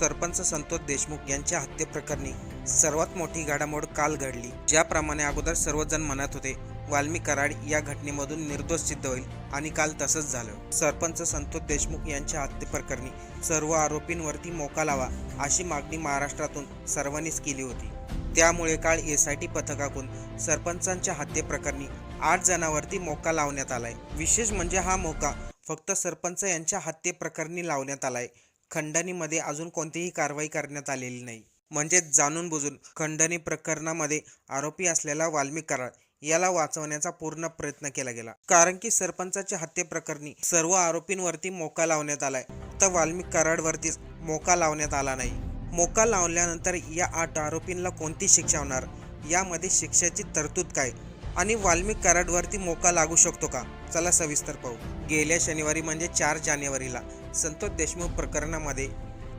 सरपंच संतोष देशमुख यांच्या हत्येप्रकरणी सर्वात मोठी घडामोड काल घडली. ज्याप्रमाणे अगोदर सर्वजण म्हणत होते वाल्मी कराड या घटनेमधून निर्दोष सिद्ध होईल आणि काल तसंच झालं. सरपंच संतोष देशमुख यांच्या हत्येप्रकरणी सर्व आरोपींवरती मोका लावा अशी मागणी महाराष्ट्रातून सर्वांनीच केली होती. त्यामुळे काल एस आय टी पथकाकडून सरपंचांच्या हत्येप्रकरणी आठ जणांवरती मोका लावण्यात आलाय. विशेष म्हणजे हा मोका फक्त सरपंच यांच्या हत्येप्रकरणी लावण्यात आलाय. खंडणीमध्ये अजून कोणतीही कारवाई करण्यात आलेली नाही. म्हणजेच जाणून बुजून खंडणी प्रकरणामध्ये आरोपी असलेला वाल्मिक कराड याला वाचवण्याचा पूर्ण प्रयत्न केला गेला. कारण की सरपंचाच्या हत्येप्रकरणी सर्व आरोपींवरती मोका लावण्यात आलाय. तर वाल्मिक कराडवरतीच मोका लावण्यात आला नाही. मोका लावल्यानंतर या आठ आरोपींना कोणती शिक्षा होणार? यामध्ये शिक्षेची तरतूद काय? आणि वाल्मिक कराडवरती मोका लागू शकतो का? चला सविस्तर पाहू. गेल्या शनिवारी म्हणजे चार जानेवारीला संतोष देशमुख प्रकरणामध्ये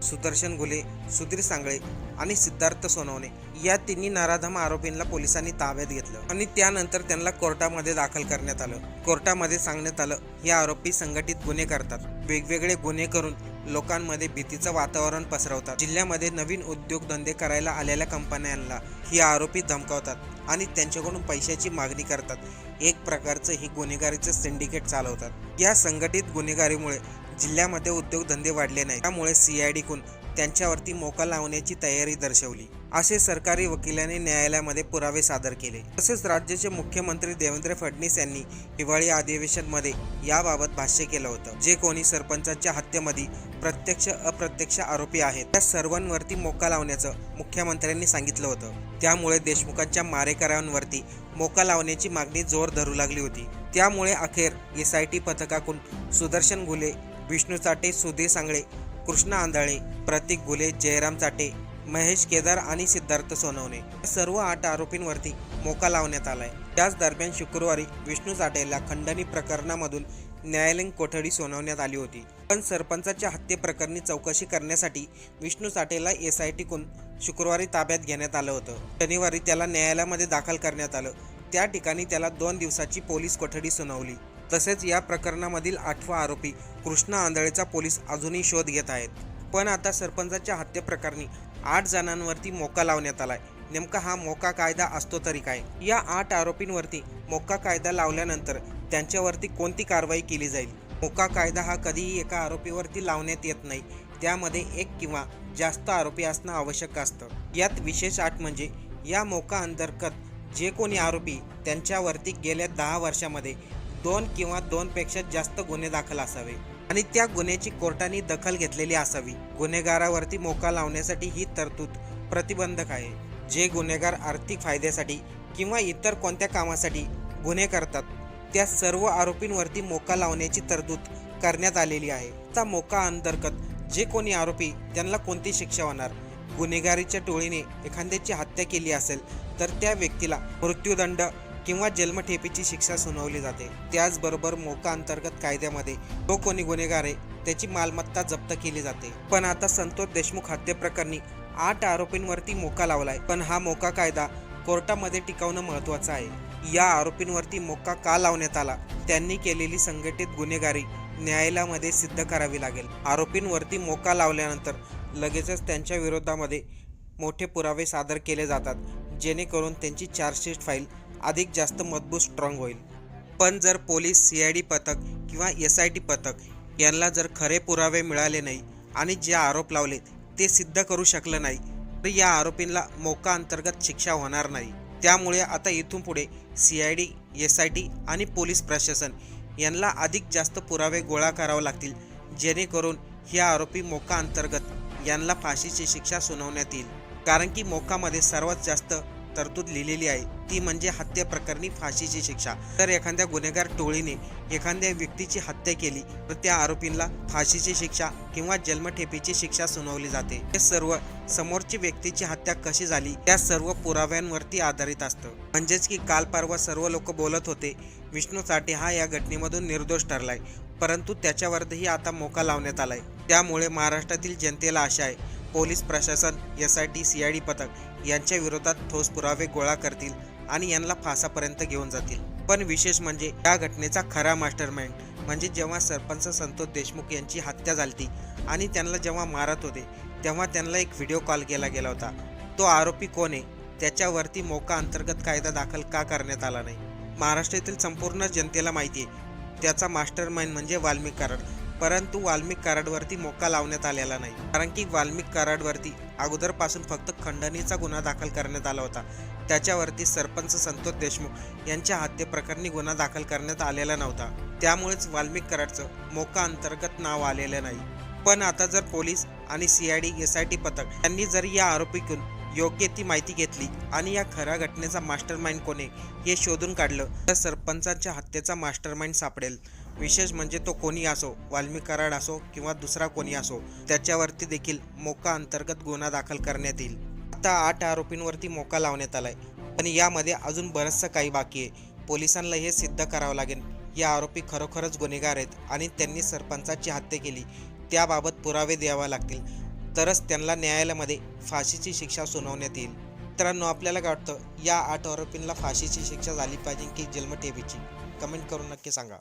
सुदर्शन घुले सुधीर सांगळे आणि सिद्धार्थ सोनवणे या तिन्ही नराधम आरोपींना पोलिसांनी ताब्यात घेतलं आणि त्यानंतर त्यांना कोर्टामध्ये दाखल करण्यात आलं. कोर्टामध्ये सांगण्यात आलं हे आरोपी संघटित गुन्हे करतात. वेगवेगळे गुन्हे करून लोकांमध्ये भीतीचं वातावरण पसरवतात. जिल्ह्यामध्ये नवीन उद्योगधंदे करायला आलेल्या कंपन्यांना ही आरोपी धमकावतात आणि त्यांच्याकडून पैशाची मागणी करतात. एक प्रकारचं ही गुन्हेगारीचं सिंडिकेट चालवतात. या संघटित गुन्हेगारीमुळे जिल्ह्यामध्ये उद्योगधंदे वाढले नाही त्यामुळे सीआयडीकडून त्यांच्यावरती मोका लावण्याची तयारी दर्शवली. असे सरकारी वकिलांनी न्यायालयामध्ये पुरावे सादर केले. तसेच राज्याचे मुख्यमंत्री देवेंद्र फडणवीस यांनी हिवाळी अधिवेशनमध्ये याबाबत भाष्य केलं होतं. जे कोणी सरपंचाच्या हत्येमध्ये प्रत्यक्ष अप्रत्यक्ष आरोपी आहेत त्या सर्वांवरती मोका लावण्याचं मुख्यमंत्र्यांनी सांगितलं होतं. त्यामुळे देशमुखांच्या मारेकऱ्यांवरती मोका लावण्याची मागणी जोर धरू लागली होती. त्यामुळे अखेर एस आय टी पथकाकडून सुदर्शन घुले विष्णू चाटे सुधीर सांगळे कृष्णा आंधळे प्रतीक भुले जयराम चाटे महेश केदार आणि सिद्धार्थ सोनवणे सर्व आठ आरोपींवरती मोका लावण्यात आलाय. त्याच दरम्यान शुक्रवारी विष्णू चाटेला खंडणी प्रकरणामधून न्यायालयीन कोठडी सोनवण्यात आली होती. पण सरपंचाच्या हत्येप्रकरणी चौकशी करण्यासाठी विष्णू चाटेला एस आय टीकडून शुक्रवारी ताब्यात घेण्यात आलं होतं. शनिवारी त्याला न्यायालयामध्ये दाखल करण्यात आलं. त्या ठिकाणी त्याला दोन दिवसाची पोलीस कोठडी सुनावली. तसेच या प्रकरणामधील आठवा आरोपी कृष्णा आंधळेचा पोलीस अजूनही शोध घेत आहेत. पण आता सरपंचाच्या हत्येप्रकरणी आठ जणांवरती मोका लावण्यात आलाय. नेमका हा मोका कायदा असतो तरी काय? या आठ आरोपींवरती मोका कायदा लावल्यानंतर त्यांच्यावरती कोणती कारवाई केली जाईल? मोका कायदा हा कधीही एका आरोपीवरती लावण्यात येत नाही. त्यामध्ये एक किंवा जास्त आरोपी असणं आवश्यक असतं. यात विशेष आठ म्हणजे या मोका अंतर्गत जे कोणी आरोपी त्यांच्यावरती गेल्या दहा वर्षामध्ये दोन किंवा दोनपेक्षा जास्त गुन्हे दाखल असावे. आणि त्या गुन्ह्याची कोर्टाने दखल घेतलेली असावी. गुन्हेगारावरती मोका लावण्यासाठी ही तरतूद प्रतिबंधक आहे. जे गुन्हेगार आर्थिक फायद्यासाठी किंवा इतर कोणत्या कामासाठी गुन्हे करतात त्या सर्व आरोपींवरती मोका लावण्याची तरतूद करण्यात आलेली आहे. त्या मोका अंतर्गत जे कोणी आरोपी त्यांना कोणती शिक्षा होणार? गुन्हेगारीच्या टोळीने एखाद्याची हत्या केली असेल तर त्या व्यक्तीला मृत्यूदंड किंवा जन्मठेपेची शिक्षा सुनावली जाते. त्याचबरोबर मोका अंतर्गत कायद्यामध्ये तो कोणी गुन्हेगार आहे त्याची मालमत्ता जप्त केली जाते. पण आता संतोष देशमुख हत्येप्रकरणी आठ आरोपींवरती मोका लावलाय. पण हा मोका कायदा कोर्टामध्ये टिकवणं महत्वाचं आहे. या आरोपींवरती मोका का लावण्यात आला? त्यांनी केलेली संघटित गुन्हेगारी न्यायालयामध्ये सिद्ध करावी लागेल. आरोपींवरती मोका लावल्यानंतर लगेचच त्यांच्या विरोधामध्ये मोठे पुरावे सादर केले जातात जेणेकरून त्यांची चार्जशीट फाईल अधिक जास्त मजबूत स्ट्रॉंग होईल. पण जर पोलीस सी आय डी पथक किंवा एस आय टी पथक यांना जर खरे पुरावे मिळाले नाही आणि जे आरोप लावले ते सिद्ध करू शकलं नाही तर या आरोपींना मोका अंतर्गत शिक्षा होणार नाही. त्यामुळे आता इथून पुढे C I D S I T आणि पोलीस प्रशासन यांना अधिक जास्त पुरावे गोळा करावे लागतील जेणेकरून ह्या आरोपी मोका अंतर्गत यांना फाशीची शिक्षा सुनावण्यात येईल. कारण की मोकामध्ये सर्वात जास्त तरतूद लिहिलेली आहे. ती म्हणजे हत्या प्रकरणी फाशीची शिक्षा. तर एखाद्या गुन्हेगार टोळीने एखाद्या व्यक्तीची हत्या केली तर त्या आरोपींना फाशीची शिक्षा किंवा जन्मठेपीची शिक्षा सुनावली जाते. हे सर्व समोरची व्यक्तीची हत्या कशी झाली त्या सर्व पुराव्यांवरती आधारित असतं. म्हणजेच की काल परवा सर्व लोक बोलत होते विष्णू साठे हा या घटनेमधून निर्दोष ठरलाय. परंतु त्याच्यावरही आता मोका लावण्यात आलाय. त्यामुळे महाराष्ट्रातील जनतेला आशा आहे पोलीस प्रशासन S I T C I D पथक यांच्या विरोधात ठोस पुरावे गोळा करतील आणि यांना फासापर्यंत घेऊन जातील. पण विशेष म्हणजे या घटनेचा खरा मास्टरमाइंड म्हणजे जेव्हा सरपंच संतोष देशमुख यांची हत्या झाली आणि त्यांना जेव्हा मारत होते तेव्हा त्यांना एक व्हिडिओ कॉल केला गेला होता. तो आरोपी कोण आहे? त्याच्यावरती मोका अंतर्गत कायदा दाखल का करण्यात आला नाही? महाराष्ट्रातील संपूर्ण जनतेला माहिती आहे. त्याचा मास्टर माइंड म्हणजे वाल्मिक कारण परंतु वाल्मिक कराडवरती मोका लावण्यात आलेला नाही. कारण की वाल्मिक कराडवरती अगोदरपासून फक्त खंडणीचा गुन्हा दाखल करण्यात आला होता. त्याच्यावरती सरपंच संतोष देशमुख यांच्या हत्येप्रकरणी गुन्हा दाखल करण्यात आलेला नव्हता. त्यामुळेच वाल्मिक कराडचं मोका अंतर्गत नाव आलेलं नाही. पण आता जर पोलीस आणि C I D S I T पथक यांनी जर या आरोपीकडून योग्य ती माहिती घेतली आणि या खऱ्या घटनेचा मास्टर माइंड हे शोधून काढलं तर सरपंचाच्या हत्येचा मास्टर माइंड सापडेल. विशेष म्हणजे तो कोणी असो वाल्मी कराड असो किंवा दुसरा कोणी असो त्याच्यावरती देखील मोका अंतर्गत गुन्हा दाखल करण्यात येईल. आता आठ आरोपींवरती मोका लावण्यात आलाय. पण यामध्ये अजून बरंचसं काही बाकी आहे. पोलिसांना हे सिद्ध करावं लागेल. या आरोपी खरोखरच गुन्हेगार आहेत आणि त्यांनी सरपंचाची हत्या केली. त्याबाबत पुरावे द्यावा लागतील. तरच त्यांना न्यायालयामध्ये फाशीची शिक्षा सुनावण्यात येईल. मित्रांनो आपल्याला काय वाटतं? या आठ आरोपींना फाशीची शिक्षा झाली पाहिजे की जन्मठेपीची कमेंट करून नक्की सांगा.